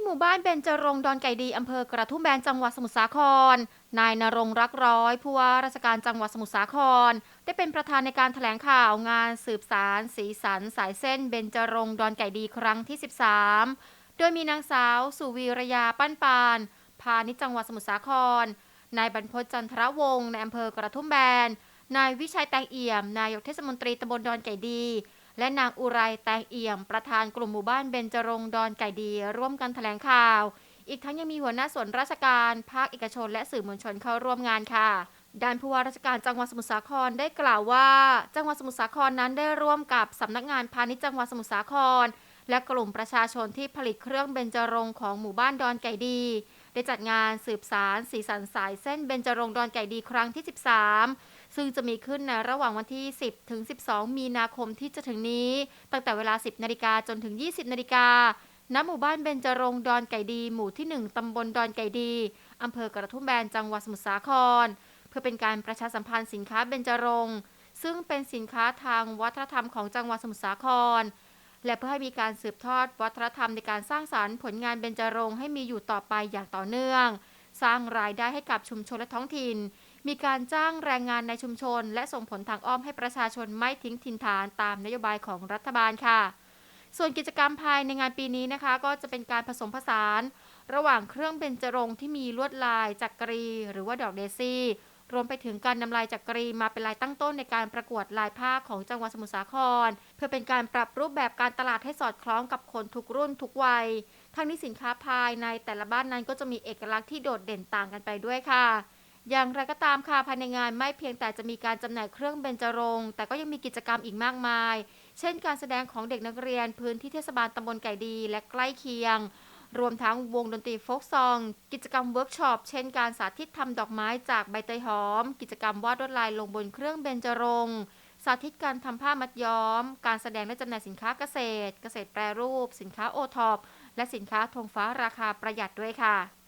ที่หมู่บ้านเบญจรงดอนไก่ดีอำเภอกระทุ่มแบนจังหวัดสมุทรสาคร นายนรงรักร้อยผู้ว่าราชการจังหวัดสมุทรสาคร ได้เป็นประธานในการแถลงข่าวงานสืบสารสีสันสายเส้นเบญจรงดอนไก่ดีครั้งที่ 13 โดยมีนางสาวสุวีรยาปั้นปาน พาณิชจังหวัดสมุทรสาคร นายบรรพจันทรวงศ์ในอำเภอกระทุ่มแบน นายวิชัยแตงเอี่ยม นายกเทศมนตรีตำบลดอนไก่ดี และนางอุไรแตงเอี่ยม ประธานกลุ่มหมู่บ้านเบญจรงดอนไก่ดี ร่วมกันแถลงข่าว อีกทั้งยังมีหัวหน้าส่วนราชการ ภาคเอกชน และสื่อมวลชนเข้าร่วมงานค่ะด้านผู้ว่าราชการจังหวัดสมุทรสาครได้กล่าวว่า จังหวัดสมุทรสาครนั้นได้ร่วมกับสำนักงานพาณิชย์จังหวัดสมุทรสาคร และกลุ่มประชาชนที่ผลิตเครื่องเบญจรงของหมู่บ้านดอนไก่ดี ได้จัดงานสืบสารสีสันสายเส้นเบญจรงดอนไก่ดีครั้งที่ 13 ซึ่งจะมีขึ้นในระหว่างวันที่ 10 ถึง 12 มีนาคมที่จะถึงนี้ ตั้งแต่เวลา 10 นาฬิกาจนถึง 20 นาฬิกาณหมู่บ้านเบญจรงดอนไก่ดี หมู่ที่ 1 ตำบลดอนไก่ดี อำเภอกระทุ่มแบน จังหวัดสมุทรสาคร เพื่อเป็นการประชาสัมพันธ์สินค้าเบญจรงซึ่งเป็นสินค้าทางวัฒนธรรมของจังหวัดสมุทรสาคร และเพื่อให้มีการสืบทอดวัฒนธรรมในการสร้างสารรค์ผลงานเบญจรงให้มีอยู่ต่อไปอย่างต่อเนื่อง สร้างรายได้ให้กับชุมชนและท้องถิ่น มีการจ้างแรงงานในชุมชน และส่งผลทางอ้อมให้ประชาชนไม่ทิ้งถิ่นฐานตามนโยบายของรัฐบาลค่ะ ส่วนกิจกรรมภายในงานปีนี้นะคะ ก็จะเป็นการผสมผสาน ระหว่างเครื่องเบญจรงค์ที่มีลวดลายจักรี หรือว่าดอกเดซี่รวมไปถึงการนำลายจักรีมาเป็นลายตั้งต้นในการประกวดลายผ้าของจังหวัดสมุทรสาคร เพื่อเป็นการปรับรูปแบบการตลาดให้สอดคล้องกับคนทุกรุ่นทุกวัย ทั้งนี้สินค้าภายในแต่ละบ้านนั้นก็จะมีเอกลักษณ์ที่โดดเด่นต่างกันไปด้วยค่ะ อย่างไรก็ตามค่ะภายในงานไม่เพียงแต่จะมีการจำหน่ายเครื่องเบญจรงค์แต่ก็ยังมีกิจกรรมอีกมากมาย เช่น การแสดงของเด็กนักเรียนพื้นที่เทศบาลตำบลไก่ดี และใกล้เคียง รวมทั้งวงดนตรีโฟกซอง กิจกรรมเวิร์กช็อปเช่นการสาธิตทำดอกไม้จากใบเตยหอม กิจกรรมวาดลวดลายลงบนเครื่องเบญจรงค์สาธิตการทำผ้ามัดย้อม การแสดงและจำหน่ายสินค้าเกษตร เกษตรแปรรูป สินค้าโอท็อปและสินค้าธงฟ้าราคาประหยัดด้วยค่ะ